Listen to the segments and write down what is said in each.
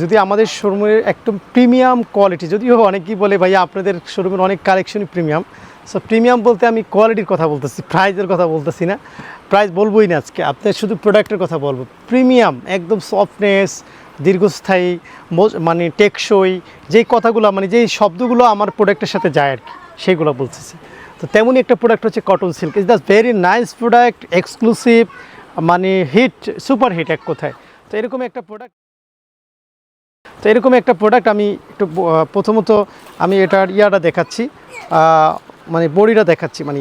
যদি আমাদের শোরুমের একদম প্রিমিয়াম কোয়ালিটি, যদিও অনেকেই বলে, ভাইয়া, আপনাদের শোরুমের অনেক কালেকশনই প্রিমিয়াম। সো প্রিমিয়াম বলতে আমি কোয়ালিটির কথা বলতেছি, প্রাইজের কথা বলতেছি না। প্রাইস বলবোই না আজকে আপনি শুধু প্রোডাক্টের কথা বলব। প্রিমিয়াম, একদম সফটনেস, দীর্ঘস্থায়ী মানে টেকসই যেই কথাগুলো মানে যেই শব্দগুলো আমার প্রোডাক্টের সাথে যায় আর কি, সেইগুলো বলতেছি। তো তেমনই একটা প্রোডাক্ট হচ্ছে cotton silk is the very nice product exclusive মানে হিট সুপার হিট এক কথায়। তো এরকম একটা প্রোডাক্ট তো এরকম একটা প্রোডাক্ট আমি একটু প্রথমত আমি এটার ইয়াটা দেখাচ্ছি মানে বডিটা দেখাচ্ছি মানে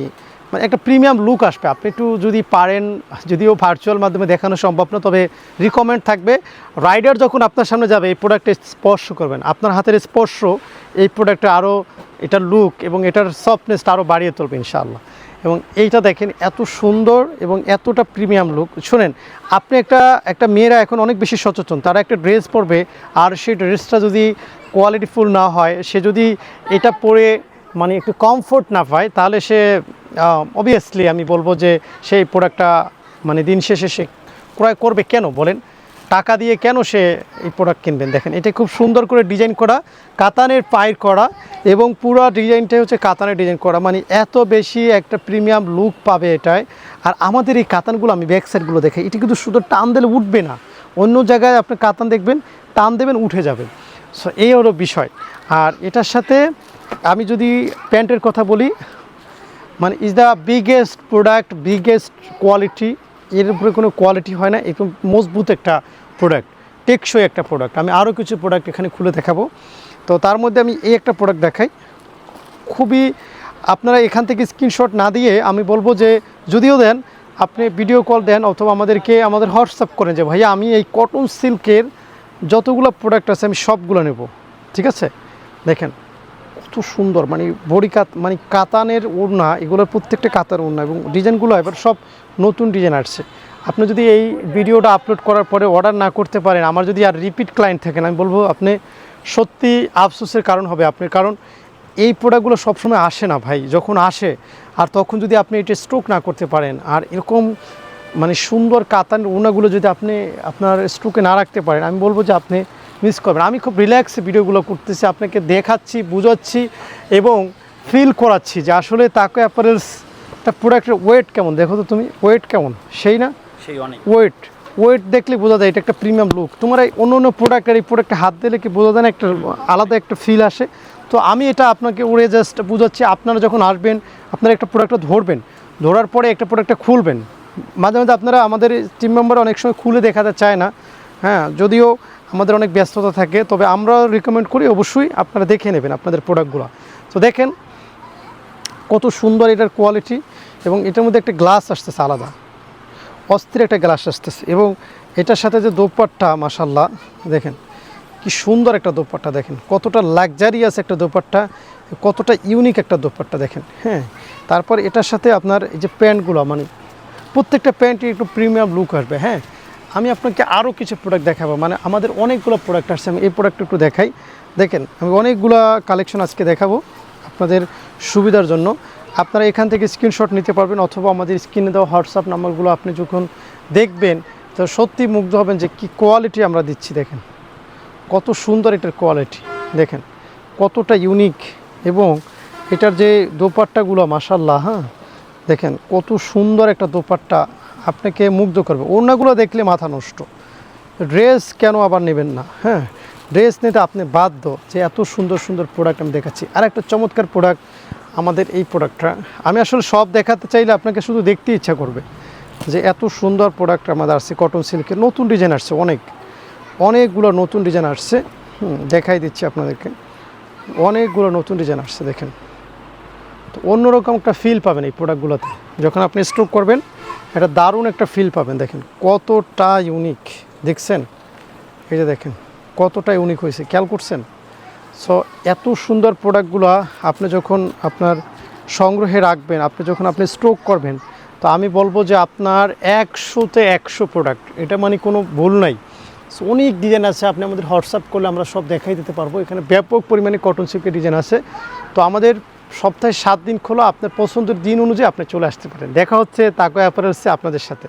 মানে একটা প্রিমিয়াম লুক আসবে। আপনি একটু যদি পারেন, যদিও ভার্চুয়াল মাধ্যমে দেখানো সম্ভব না, তবে রিকমেন্ড থাকবে। রাইডার যখন আপনার সামনে যাবে, এই প্রোডাক্টে স্পর্শ করবেন। আপনার হাতের স্পর্শ এই প্রোডাক্টে আরও এটার লুক এবং এটার সফটনেসটা আরও বাড়িয়ে তুলবে, ইনশাআল্লাহ। এবং এইটা দেখেন এত সুন্দর এবং এতটা প্রিমিয়াম লুক। শোনেন, আপনি একটা একটা মেয়েরা এখন অনেক বেশি সচেতন। তারা একটা ড্রেস পরবে আর সেই ড্রেসটা যদি কোয়ালিটিফুল না হয়, সে যদি এটা পরে মানে একটু কমফোর্ট না পায়, তাহলে সে অবভিয়াসলি আমি বলব যে সেই প্রোডাক্টটা মানে দিন শেষে সে ক্রয় করবে কেন বলেন? টাকা দিয়ে কেন সে এই প্রোডাক্ট কিনবেন? দেখেন, এটা খুব সুন্দর করে ডিজাইন করা, কাতানের পায়ের করা এবং পুরো ডিজাইনটাই হচ্ছে কাতানের ডিজাইন করা। মানে এত বেশি একটা প্রিমিয়াম লুক পাবে এটায়। আর আমাদের এই কাতানগুলো, আমি ব্যাক সাইডগুলো দেখে, এটা কিন্তু শুধু টান দিলে উঠবে না। অন্য জায়গায় আপনি কাতান দেখবেন, টান দেবেন, উঠে যাবে। সো এই হলো বিষয়। আর এটার সাথে আমি যদি প্যান্টের কথা বলি মানে is the biggest product biggest quality এর উপরে কোনো কোয়ালিটি হয় না, একদম মজবুত একটা প্রোডাক্ট টেকসই একটা প্রোডাক্ট আমি আরও কিছু প্রোডাক্ট এখানে খুলে দেখাবো। তো তার মধ্যে আমি এই একটা প্রোডাক্ট দেখাই। খুবই আপনারা এখান থেকে স্ক্রিনশট না দিয়ে আমি বলব যে যদিও দেন, আপনি ভিডিও কল দেন অথবা আমাদেরকে, আমাদের হোয়াটসঅ্যাপ করেন যে, ভাইয়া, আমি এই কটন সিল্কের যতগুলো প্রোডাক্ট আছে, আমি সবগুলো নেব। ঠিক আছে? দেখেন কত সুন্দর মানে বডি কাত মানে কাতানের ওড়না, এগুলোর প্রত্যেকটা কাতার ওড়না এবং ডিজাইনগুলো এবার সব নতুন ডিজাইন আসছে। আপনি যদি এই ভিডিওটা আপলোড করার পরে অর্ডার না করতে পারেন, আমার যদি আর রিপিট ক্লায়েন্ট থাকেন আমি বলব আপনি সত্যি আফসোসের কারণ হবে আপনার, কারণ এই প্রোডাক্টগুলো সবসময় আসে না ভাই, যখন আসে, আর তখন যদি আপনি এটা স্ট্রোক না করতে পারেন, আর এরকম মানে সুন্দর কাতান ওনাগুলো যদি আপনি আপনার স্ট্রোকে না রাখতে পারেন, আমি বলব যে আপনি মিস করবেন। আমি খুব রিল্যাক্সে ভিডিওগুলো করতেছি আপনাকে দেখাচ্ছি বুঝাচ্ছি এবং ফিল করাচ্ছি যে আসলে তাকে অ্যাপারেলস একটা প্রোডাক্টের ওয়েট কেমন? দেখো তো তুমি ওয়েট কেমন? সেই না? সেই অনেক। ওয়েট ওয়েট দেখলে বোঝা যায় এটা একটা প্রিমিয়াম লুক তোমার এই অন্য অন্য প্রোডাক্ট আর এই প্রোডাক্টে হাত দিলে কি বোঝা যায় না একটা আলাদা একটা ফিল আসে? তো আমি এটা আপনাকে উড়ে জাস্ট বুঝাচ্ছি আপনারা যখন আসবেন আপনারা একটা প্রোডাক্টটা ধরবেন। ধরার পরে একটা প্রোডাক্টটা খুলবেন। মাঝে মাঝে আপনারা আমাদের টিম মেম্বার অনেক সময় খুলে দেখাতে চায় না। হ্যাঁ যদিও আমাদের অনেক ব্যস্ততা থাকে, তবে আমরা রিকমেন্ড করি অবশ্যই আপনারা দেখে নেবেন আপনাদের প্রোডাক্টগুলো তো দেখেন কত সুন্দর এটার কোয়ালিটি এবং এটার মধ্যে একটা গ্লাস আসতেছে আলাদা। অস্থির একটা গ্লাস আসতেছে এবং এটার সাথে যে দোপাট্টা মাসাল্লাহ দেখেন কি সুন্দর একটা দোপাট্টা, দেখেন কতটা লাক্সারিয়াস একটা দোপাট্টা, কতটা ইউনিক একটা দোপাট্টা, দেখেন হ্যাঁ। তারপর এটার সাথে আপনার এই যে প্যান্টগুলো মানে প্রত্যেকটা প্যান্টই একটু প্রিমিয়াম লুক আসবে হ্যাঁ। আমি আপনাকে আরও কিছু প্রোডাক্ট দেখাবো। মানে আমাদের অনেকগুলো প্রোডাক্ট আসছে, আমি এই প্রোডাক্ট একটু দেখাই। দেখেন, আমি অনেকগুলো কালেকশন আজকে দেখাবো আপনাদের সুবিধার জন্য। আপনারা এখান থেকে স্ক্রিনশট নিতে পারবেন, অথবা আমাদের স্ক্রিনে দেওয়া হোয়াটসঅ্যাপ নাম্বারগুলো আপনি যখন দেখবেন, তো সত্যি মুগ্ধ হবেন যে কি কোয়ালিটি আমরা দিচ্ছি, দেখেন। কত সুন্দর এটার কোয়ালিটি দেখেন। কতটা ইউনিক এবং এটার যে দোপাট্টাগুলো মাসাল্লাহ হ্যাঁ? দেখেন, কত সুন্দর একটা দোপাট্টা আপনাকে মুগ্ধ করবে। ওড়নাগুলো দেখলে মাথা নষ্ট। ড্রেস কেন আবার নেবেন না? হ্যাঁ ড্রেস নিতে আপনি বাধ্য যে এত সুন্দর সুন্দর প্রোডাক্ট আমি দেখাচ্ছি। আর একটা চমৎকার প্রোডাক্ট আমাদের এই প্রোডাক্টটা আমি আসলে সব দেখাতে চাইলে আপনাকে শুধু দেখতে ইচ্ছা করবে যে এত সুন্দর প্রোডাক্ট আমাদের আসছে কটন সিল্কের নতুন ডিজাইন আসছে, অনেক। অনেকগুলো নতুন ডিজাইন আসছে। দেখাই দিচ্ছি আপনাদেরকে। অনেকগুলো নতুন ডিজাইন আসছে, দেখেন। তো অন্যরকম একটা ফিল পাবেন এই প্রোডাক্টগুলোতে যখন আপনি স্ট্রোক করবেন একটা দারুণ একটা ফিল পাবেন দেখেন। কতটা ইউনিক দেখছেন? এই যে দেখেন কতটা ইউনিক হয়েছে খেয়াল করছেন? সো এত সুন্দর প্রোডাক্টগুলো আপনি যখন আপনার সংগ্রহে রাখবেন আপনি যখন আপনি স্ট্রোক করবেন তো আমি বলব যে আপনার একশোতে একশো প্রোডাক্ট এটা মানে কোনো ভুল নাই। So, অনেক ডিজাইন আছে আপনি আমাদের হোয়াটসঅ্যাপ করলে আমরা সব দেখাই দিতে পারব। এখানে ব্যাপক পরিমাণে কটন সিল্কের ডিজাইন আছে। তো আমাদের সপ্তাহে সাত দিন খোলা, আপনার পছন্দের দিন অনুযায়ী আপনি চলে আসতে পারেন। দেখা হচ্ছে তাকো অ্যাপারেলসে আপনাদের সাথে।